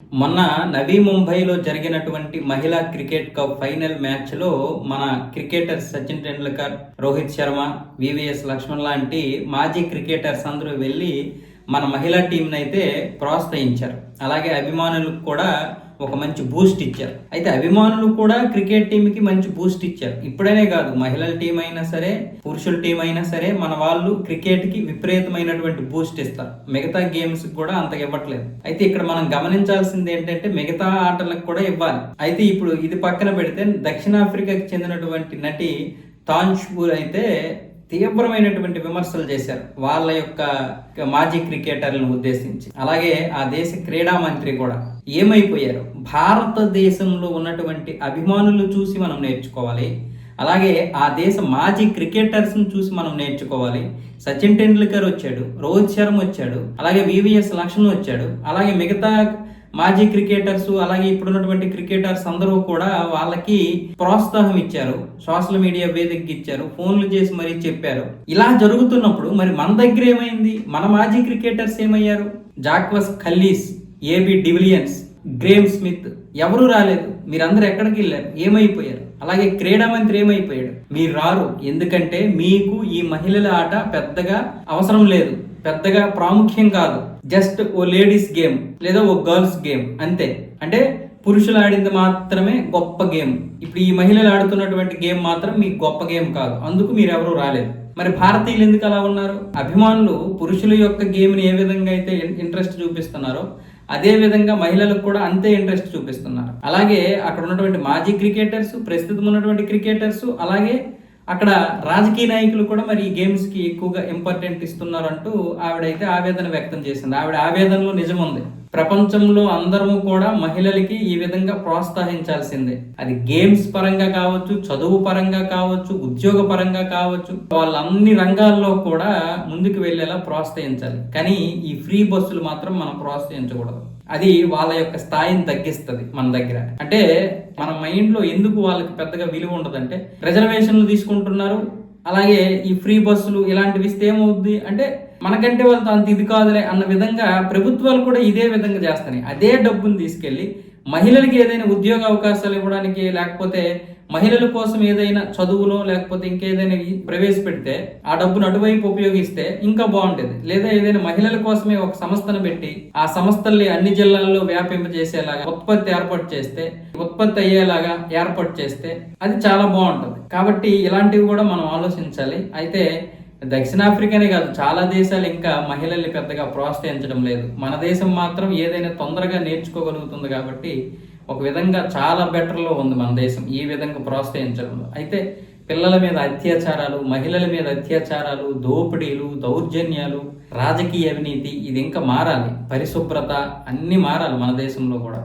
మొన్న నవీ ముంబైలో జరిగినటువంటి మహిళా క్రికెట్ కప్ ఫైనల్ మ్యాచ్లో మన క్రికెటర్ సచిన్ టెండూల్కర్ రోహిత్ శర్మ వివిఎస్ లక్ష్మణ్ లాంటి మాజీ క్రికెటర్స్ అందరూ వెళ్ళి మన మహిళా టీంని అయితే ప్రోత్సహించారు. అలాగే అభిమానులకు కూడా ఒక మంచి బూస్ట్ ఇచ్చారు. అయితే అభిమానులు కూడా క్రికెట్ టీంకి మంచి బూస్ట్ ఇచ్చారు. ఇప్పుడనే కాదు మహిళల టీం అయినా సరే పురుషుల టీం అయినా సరే మన వాళ్ళు క్రికెట్కి విపరీతమైనటువంటి బూస్ట్ ఇస్తారు. మిగతా గేమ్స్ కూడా అంతగా ఇవ్వట్లేదు. అయితే ఇక్కడ మనం గమనించాల్సింది ఏంటంటే మిగతా ఆటలకు కూడా ఇవ్వాలి. అయితే ఇప్పుడు ఇది పక్కన పెడితే దక్షిణాఫ్రికాకి చెందినటువంటి నటి తాన్ష్పూర్ అయితే తీవ్రమైనటువంటి విమర్శలు చేశారు. వాళ్ళ యొక్క మాజీ క్రికెటర్లను ఉద్దేశించి. అలాగే ఆ దేశ క్రీడా మంత్రి కూడా ఏమైపోయారు? భారతదేశంలో ఉన్నటువంటి అభిమానులు చూసి మనం నేర్చుకోవాలి. అలాగే ఆ దేశ మాజీ క్రికెటర్స్ని చూసి మనం నేర్చుకోవాలి. సచిన్ టెండూల్కర్ వచ్చాడు రోహిత్ శర్మ వచ్చాడు అలాగే వివిఎస్ లక్ష్మణ్ వచ్చాడు అలాగే మిగతా మాజీ క్రికెటర్స్ అలాగే ఇప్పుడున్నటువంటి క్రికెటర్స్ అందరూ కూడా వాళ్ళకి ప్రోత్సాహం ఇచ్చారు. సోషల్ మీడియా వేదికకి ఇచ్చారు. ఫోన్లు చేసి మరీ చెప్పారు. ఇలా జరుగుతున్నప్పుడు మరి మన దగ్గర ఏమైంది? మన మాజీ క్రికెటర్స్ ఏమయ్యారు? Jacques Kallis AB de Villiers Graeme Smith ఎవరూ రాలేదు. మీరందరూ ఎక్కడికి వెళ్ళారు? ఏమైపోయారు? అలాగే క్రీడా మంత్రి ఏమైపోయాడు? మీరు రారు. ఎందుకంటే మీకు ఈ మహిళల ఆట పెద్దగా అవసరం లేదు. పెద్దగా ప్రాముఖ్యం కాదు. జస్ట్ ఓ లేడీస్ గేమ్ లేదా ఓ గర్ల్స్ గేమ్ అంతే. అంటే పురుషులు ఆడింది మాత్రమే గొప్ప గేమ్. ఇప్పుడు ఈ మహిళలు ఆడుతున్నటువంటి గేమ్ మాత్రం మీకు గొప్ప గేమ్ కాదు. అందుకు మీరు ఎవరూ రాలేదు. మరి భారతీయులు ఎందుకు అలా ఉన్నారు? అభిమానులు పురుషుల యొక్క గేమ్ని ఏ విధంగా అయితే ఇంట్రెస్ట్ చూపిస్తున్నారో అదే విధంగా మహిళలకు కూడా అంతే ఇంట్రెస్ట్ చూపిస్తున్నారు. అలాగే అక్కడ ఉన్నటువంటి మాజీ క్రికెటర్స్ ప్రస్తుతం ఉన్నటువంటి క్రికెటర్స్ అలాగే అక్కడ రాజకీయ నాయకులు కూడా మరి ఈ గేమ్స్కి ఎక్కువగా ఇంపార్టెంట్ ఇస్తున్నారంటూ ఆవిడైతే ఆవేదన వ్యక్తం చేసింది. ఆవిడ ఆవేదనలో నిజం ఉంది ప్రపంచంలో అందరము కూడా మహిళలకి ఈ విధంగా ప్రోత్సహించాల్సిందే. అది గేమ్స్ పరంగా కావచ్చు చదువు పరంగా కావచ్చు ఉద్యోగ పరంగా కావచ్చు వాళ్ళ అన్ని రంగాల్లో కూడా ముందుకు వెళ్ళేలా ప్రోత్సహించాలి. కానీ ఈ ఫ్రీ బస్సులు మాత్రం మనం ప్రోత్సహించకూడదు. అది వాళ్ళ యొక్క స్థాయిని తగ్గిస్తుంది మన దగ్గర. అంటే మన మైండ్లో ఎందుకు వాళ్ళకి పెద్దగా విలువ ఉండదంటే రిజర్వేషన్లు తీసుకుంటున్నారు అలాగే ఈ ఫ్రీ బస్సులు ఇలాంటివి ఇస్తే ఏమవుద్ది? అంటే మనకంటే వాళ్ళతో అంత ఇది కాదులే అన్న విధంగా ప్రభుత్వాలు కూడా ఇదే విధంగా చేస్తున్నాయి. అదే డబ్బును తీసుకెళ్ళి మహిళలకి ఏదైనా ఉద్యోగ అవకాశాలు ఇవ్వడానికి లేకపోతే మహిళల కోసం ఏదైనా చదువులో లేకపోతే ఇంకేదైనా ప్రవేశపెడితే ఆ డబ్బును అటువైపు ఉపయోగిస్తే ఇంకా బాగుండేది. లేదా ఏదైనా మహిళల కోసమే ఒక సంస్థను పెట్టి ఆ సంస్థల్ని అన్ని జిల్లాల్లో వ్యాపింపజేసేలాగా ఉత్పత్తి ఏర్పాటు చేస్తే ఉత్పత్తి అయ్యేలాగా ఏర్పాటు చేస్తే అది చాలా బాగుంటుంది. కాబట్టి ఇలాంటివి కూడా మనం ఆలోచించాలి. అయితే దక్షిణాఫ్రికానే కాదు చాలా దేశాలు ఇంకా మహిళల్ని పెద్దగా ప్రోత్సహించడం లేదు. మన దేశం మాత్రం ఏదైనా తొందరగా నేర్చుకోగలుగుతుంది కాబట్టి ఒక విధంగా చాలా బెటర్లో ఉంది మన దేశం ఈ విధంగా ప్రోత్సహించడంలో అయితే పిల్లల మీద అత్యాచారాలు మహిళల మీద అత్యాచారాలు దోపిడీలు దౌర్జన్యాలు రాజకీయ అవినీతి ఇది ఇంకా మారాలి. పరిశుభ్రత అన్నీ మారాలి మన దేశంలో కూడా.